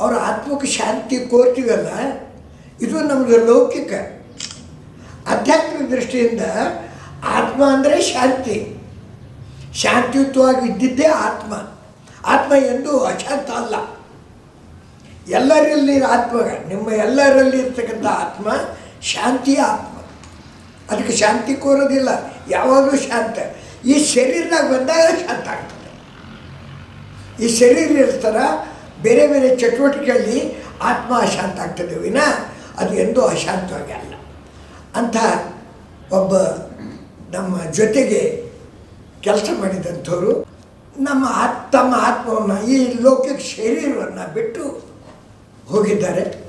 ಅವರ ಆತ್ಮಕ್ಕೆ ಶಾಂತಿ ಕೋರ್ತೀವಲ್ಲ ಇದು ನಮ್ಮದು ಲೌಕಿಕ. ಆಧ್ಯಾತ್ಮಿಕ ದೃಷ್ಟಿಯಿಂದ ಆತ್ಮ ಅಂದರೆ ಶಾಂತಿ. ಶಾಂತಿಯುತವಾಗಿ ಇದ್ದಿದ್ದೇ ಆತ್ಮ. ಆತ್ಮ ಎಂದು ಅಶಾಂತ ಅಲ್ಲ. ಎಲ್ಲರಲ್ಲಿ ಆತ್ಮ, ನಿಮ್ಮ ಎಲ್ಲರಲ್ಲಿ ಇರ್ತಕ್ಕಂಥ ಆತ್ಮ ಶಾಂತಿಯ ಆತ್ಮ. ಅದಕ್ಕೆ ಶಾಂತಿ ಕೋರೋದಿಲ್ಲ, ಯಾವಾಗಲೂ ಶಾಂತ. ಈ ಶರೀರದಾಗ ಬಂದಾಗ ಶಾಂತ ಆಗ್ತದೆ. ಈ ಶರೀರ ಇರ್ತಾರ ಬೇರೆ ಬೇರೆ ಚಟುವಟಿಕೆಯಲ್ಲಿ ಆತ್ಮ ಅಶಾಂತ ಆಗ್ತದೆ ವಿನ ಅದು ಎಂದೂ ಅಶಾಂತವಾಗಿ ಅಲ್ಲ. ಅಂಥ ಒಬ್ಬ ನಮ್ಮ ಜೊತೆಗೆ ಕೆಲಸ ಮಾಡಿದಂಥವರು ನಮ್ಮ ಆತ್, ತಮ್ಮ ಆತ್ಮವನ್ನು ಈ ಲೌಕಿಕ ಶರೀರವನ್ನು ಬಿಟ್ಟು ಹೋಗಿದ್ದಾರೆ.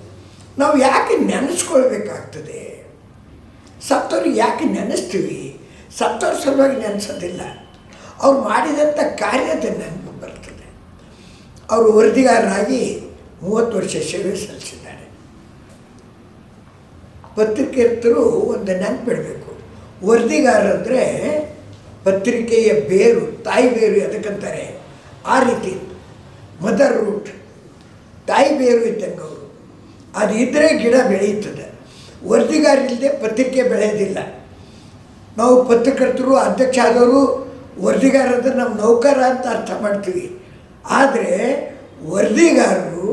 ನಾವು ಯಾಕೆ ನೆನೆಸ್ಕೊಳ್ಬೇಕಾಗ್ತದೆ? ಸತ್ತವ್ರಿಗೆ ಯಾಕೆ ನೆನೆಸ್ತೀವಿ? ಸತ್ತವ್ರ ಸಲುವಾಗಿ ನೆನೆಸೋದಿಲ್ಲ. ಅವ್ರು ಮಾಡಿದಂಥ ಕಾರ್ಯದ ಅವರು ವರದಿಗಾರರಾಗಿ ಮೂವತ್ತು ವರ್ಷ ಸೇವೆ ಸಲ್ಲಿಸಿದ್ದಾರೆ. ಪತ್ರಿಕೆರ್ತರು ಒಂದು ನೆನಪಿಡಬೇಕು. ವರದಿಗಾರರಂದರೆ ಪತ್ರಿಕೆಯ ಬೇರು, ತಾಯಿ ಬೇರು ಎದಕ್ಕಂತಾರೆ ಆ ರೀತಿ ಮದರ್ ರೂಟ್, ತಾಯಿ ಬೇರು ಇದ್ದಂಗೆ ಅವರು. ಅದು ಇದ್ದರೆ ಗಿಡ ಬೆಳೆಯುತ್ತದೆ. ವರದಿಗಾರ ಇಲ್ಲದೆ ಪತ್ರಿಕೆ ಬೆಳೆಯೋದಿಲ್ಲ. ನಾವು ಪತ್ರಕರ್ತರು ಅಧ್ಯಕ್ಷ ಆದವರು ವರದಿಗಾರ ಅಂದರೆ ನಮ್ಮ ನೌಕರ ಅಂತ ಅರ್ಥ ಮಾಡ್ತೀವಿ. ಆದರೆ ವರದಿಗಾರರು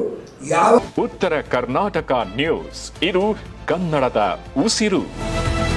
ಯಾವ ಉತ್ತರ ಕರ್ನಾಟಕ ನ್ಯೂಸ್ ಇದು ಕನ್ನಡದ ಉಸಿರು.